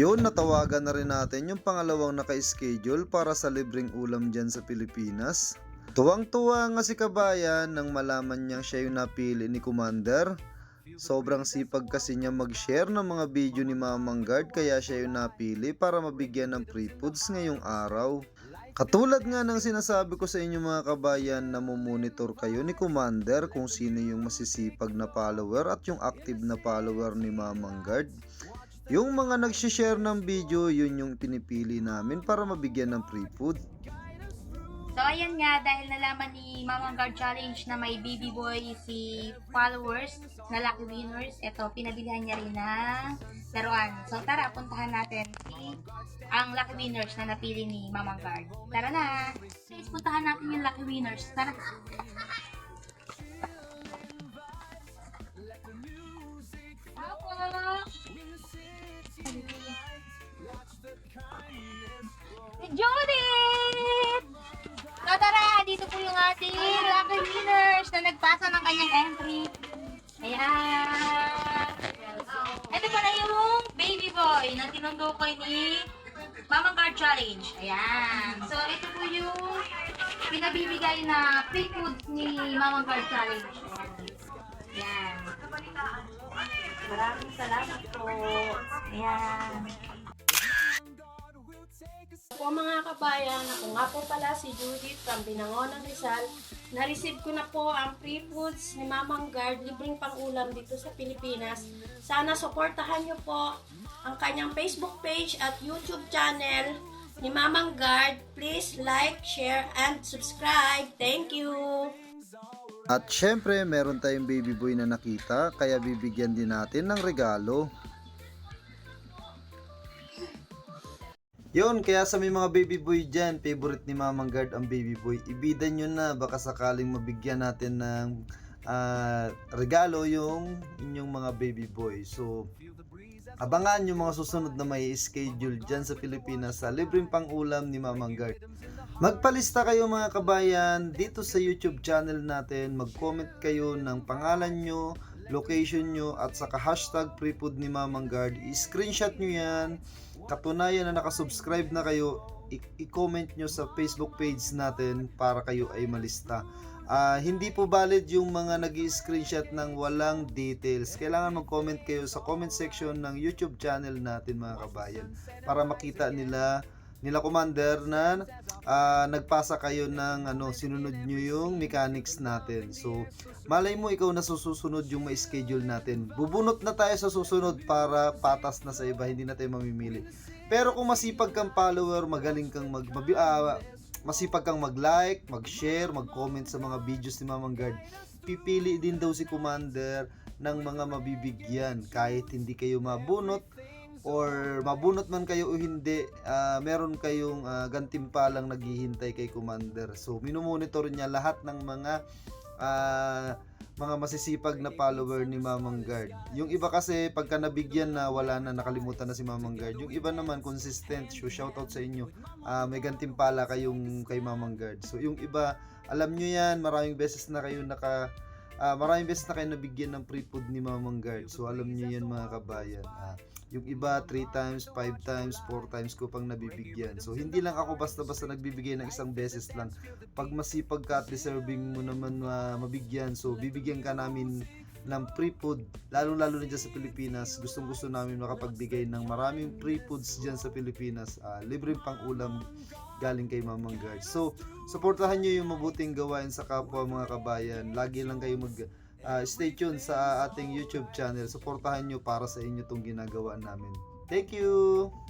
Yun, natawagan na rin natin yung pangalawang naka-schedule para sa libreng ulam dyan sa Pilipinas. Tuwang-tuwa nga si Kabayan nang malaman niyang siya yung napili ni Commander. Sobrang sipag kasi niya mag-share ng mga video ni Mamang Guard kaya siya yung napili para mabigyan ng free foods ngayong araw. Katulad nga ng sinasabi ko sa inyo mga kabayan na mumonitor kayo ni Commander kung sino yung masisipag na follower at yung active na follower ni Mamang Guard. Yung mga nagsishare ng video, yun yung pinipili namin para mabigyan ng free food. So, ayan nga, dahil nalaman ni Mamang Guard Challenge na may baby boy si followers na lucky winners, eto, pinabilihan niya rin ng laruan. So, tara, puntahan natin si ang lucky winners na napili ni Mamang Guard. Tara na! Guys, puntahan natin yung lucky winners. Tara! Ako! Si Judith! So tara, dito po yung ating lucky winners na nagpasa ng kanyang entry. Ayan. Ito pala yung baby boy na tinutukoy ni Mamang Card Challenge. Ayan. So ito po yung pinabibigay na free food ni Mamang Card Challenge. Ayan. Maraming salamat po. Ayan. Po mga kabayan, ako nga po pala si Judith from Binangonan Rizal. Na-receive ko na po ang free foods ni Mamang Guard, libreng pang-ulam dito sa Pilipinas. Sana suportahan niyo po ang kanyang Facebook page at YouTube channel ni Mamang Guard. Please like, share, and subscribe. Thank you! At syempre, meron tayong baby boy na nakita, kaya bibigyan din natin ng regalo. Yun, kaya sa may mga baby boy dyan, favorite ni Mamang Guard ang baby boy. Ibida nyo na, baka sakaling mabigyan natin ng ah, regalo yung inyong mga baby boy. So, abangan yung mga susunod na may schedule dyan sa Pilipinas sa libreng pang-ulam ni Mamang Guard. Magpalista kayo mga kabayan dito sa YouTube channel natin. Mag-comment kayo ng pangalan nyo, location nyo, at saka hashtag prefood ni Mamang Guard. I-screenshot nyo yan. Katunayan na nakasubscribe na kayo. I-comment nyo sa Facebook page natin para kayo ay malista. Ah, hindi po valid yung mga nag screenshot ng walang details. Kailangan mag-comment kayo sa comment section ng YouTube channel natin mga kabayan para makita nila nila commander na ah, nagpasa kayo ng ano sinunod nyo yung mechanics natin. So, malay mo ikaw na susunod yung may schedule natin. Bubunot na tayo sa susunod para patas na sa iba, hindi na tayo mamimili. Pero kung masipag kang follower, magaling kang mag ah, masipag kang mag-like, mag-share, mag-comment sa mga videos ni Mamang Guard, pipili din daw si Commander ng mga mabibigyan kahit hindi kayo mabunot or mabunot man kayo o hindi, ah, meron kayong ah, gantimpalang naghihintay kay Commander. So, minomonitor niya lahat ng mga ah, mga masisipag na follower ni Mamang Guard. Yung iba kasi pagka nabigyan na wala na nakalimutan na si Mamang Guard. Yung iba naman consistent. So shoutout sa inyo. Ah, may gantimpala kayong kay Mamang Guard. So yung iba alam nyo yan, maraming beses na kayo naka ah, maraming beses na kayo nabigyan ng free food ni Mamang Guard. So alam nyo yan mga kabayan. Ah, yung iba 3 times, 5 times, 4 times ko pang nabibigyan. So hindi lang ako basta-basta nagbibigay ng isang beses lang. Pag masipag ka at deserving mo naman ah, mabigyan, so bibigyan ka namin ng free food, lalo-lalo na dyan sa Pilipinas. Gustong gusto namin makapagbigay ng maraming free foods dyan sa Pilipinas. Ah, libreng pang ulam galing kay Mamang Guard. So, supportahan nyo yung mabuting gawain sa kapwa mga kabayan. Lagi lang kayo mag ah, stay tuned sa ating YouTube channel. Supportahan nyo para sa inyo tong ginagawa namin. Thank you!